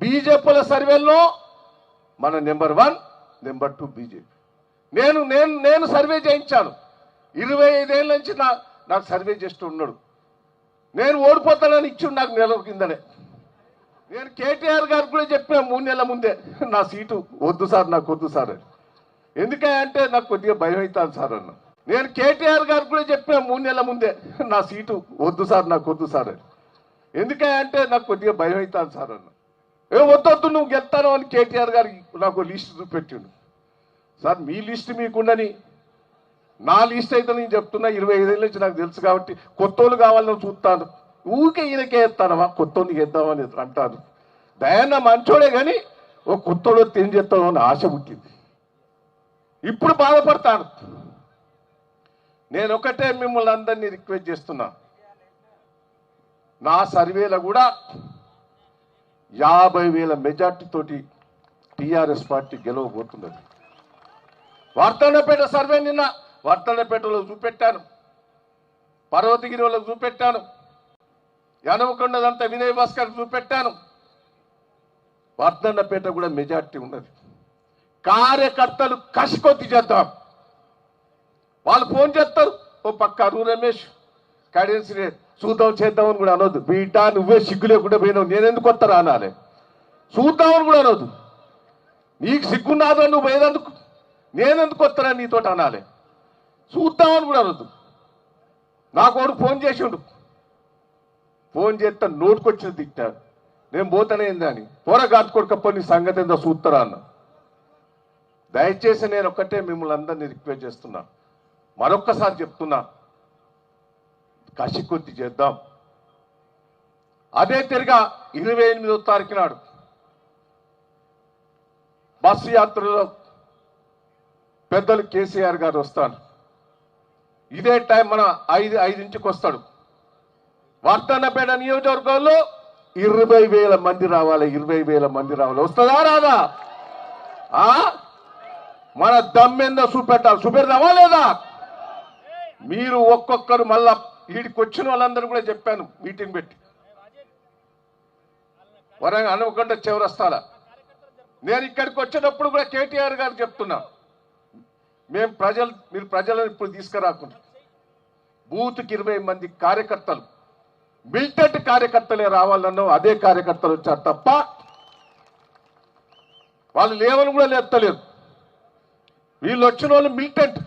బీజేపీల సర్వేలో మన number one number two BJP. నేను నేను నేను సర్వే చేయించాను. ఇరవై ఐదేళ్ళ నుంచి నా నాకు సర్వే చేస్తూ ఉన్నాడు. నేను ఓడిపోతానని ఇచ్చిండు నాకు నెల కిందనే. నేను కేటీఆర్ గారు కూడా చెప్పిన మూడు నెలల ముందే నా సీటు వద్దు సార్ నాకు వద్దు సార్ అని. ఎందుకంటే నాకు కొద్దిగా భయం అవుతాను సార్ అన్న. నేను కేటీఆర్ గారు కూడా చెప్పిన మూడు నెలల ముందే నా సీటు వద్దు సార్ నాకు వద్దు సార్ అని. ఎందుకంటే నాకు కొద్దిగా భయం అవుతాను సార్ అన్న. ఏ వద్దొద్దు నువ్వు గెలుతాను అని కేటీఆర్ గారికి నాకు లిస్ట్ చూపెట్టిండు. సార్ మీ లిస్ట్ మీకుండని నా లిస్ట్ అయితే నేను చెప్తున్నా ఇరవై ఐదేళ్ళ నుంచి నాకు తెలుసు కాబట్టి కొత్తోళ్ళు కావాలని చూస్తాను. ఊరికే ఈయనకే ఎత్తానమా కొత్తోళ్ళకి వేద్దామని అంటాను. దయన్న మంచోడే కానీ ఓ కొత్తోడు ఏం చేస్తాను అని ఆశ పుట్టింది. ఇప్పుడు బాధపడతాను నేను ఒకటే మిమ్మల్ని అందరినీ రిక్వెస్ట్ చేస్తున్నా. నా సర్వేలో కూడా యాభై వేల మెజార్టీ తోటి టీఆర్ఎస్ పార్టీ గెలవబోతున్నది. వర్ధన్నపేట సర్వే నిన్న వర్ధన్నపేటలో చూపెట్టాను. పర్వతగిరి వాళ్ళకు చూపెట్టాను. యనమకొండదంతా వినయ్ భాస్కర్ చూపెట్టాను. వర్ధన్నపేట కూడా మెజార్టీ ఉన్నది. కార్యకర్తలు కసికొద్ది చేద్దాం. వాళ్ళు ఫోన్ చేస్తారు. ఓ పక్క అరుణ్ రమేష్ కడేసి చూద్దాం చేద్దామని కూడా అనొద్దు. బీటా నువ్వే సిగ్గు లేకుండా పోయినావు. నేనెందుకు వస్తా రానాలే? చూద్దాం చూద్దామని కూడా అనొద్దు. నీకు సిగ్గున్నాదో నువ్వు పోయేదందుకు నేనెందుకు వస్తానా నీతో అనాలి? చూద్దామని కూడా అనొద్దు. నాకు వాడు ఫోన్ చేసిండు. ఫోన్ చేస్తే నోటుకొచ్చింది తిట్టాడు. నేను పోతానే అని. పోర కాచుకోడుకప్ప నీ సంగతి ఏందో చూస్తారా అన్న. దయచేసి నేను ఒక్కటే మిమ్మల్ని అందరినీ రిక్వెస్ట్ చేస్తున్నా. మరొక్కసారి చెప్తున్నా. కసి కొద్ది చేద్దాం. అదే తిరిగా ఇరవై ఎనిమిదో తారీఖు నాడు బస్సు యాత్రలో పెద్దలు కేసీఆర్ గారు వస్తారు. ఇదే టైం మన ఐదు ఐదింటికి వస్తాడు. వర్ధన్నపేట నియోజకవర్గంలో ఇరవై వేల మంది రావాలి ఇరవై వేల మంది రావాలి. వస్తుందా రాదా? ఆ? మన దమ్మెందో చూపెట్టాలి. చూపెడదామా లేదా? మీరు ఒక్కొక్కరు మళ్ళా వీడికి వచ్చిన వాళ్ళందరూ కూడా చెప్పాను మీటింగ్ పెట్టి. వరంగ అనుకుంటే చివరస్తాల నేను ఇక్కడికి వచ్చేటప్పుడు కూడా కేటీఆర్ గారు చెప్తున్నా. మేము ప్రజలు మీరు ప్రజలను ఇప్పుడు తీసుకురాకుండా. బూత్కి ఇరవై మంది కార్యకర్తలు. మిలిటెంట్ కార్యకర్తలే రావాలన్నా అదే కార్యకర్తలు వచ్చారు తప్ప వాళ్ళు లేవని కూడా లేపలేదు వీళ్ళు వచ్చిన వాళ్ళు మిలిటెంట్.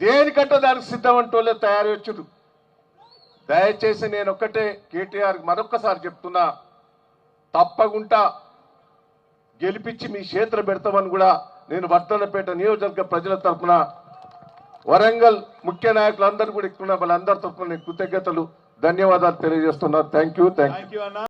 దేనికంటే దానికి సిద్ధం అంటోళ్ళే తయారు వచ్చుడు దయచేసి నేను ఒక్కటే కేటీఆర్ మరొక్కసారి చెప్తున్నా తప్పకుండా గెలిపించి మీ క్షేత్ర పెడతామని కూడా నేను వర్ధనపేట నియోజకవర్గ ప్రజల తరఫున వరంగల్ ముఖ్య నాయకులందరూ కూడా ఇక్కడ వాళ్ళందరి తరఫున నేను కృతజ్ఞతలు ధన్యవాదాలు తెలియజేస్తున్నారు థ్యాంక్ యూ థ్యాంక్ యూ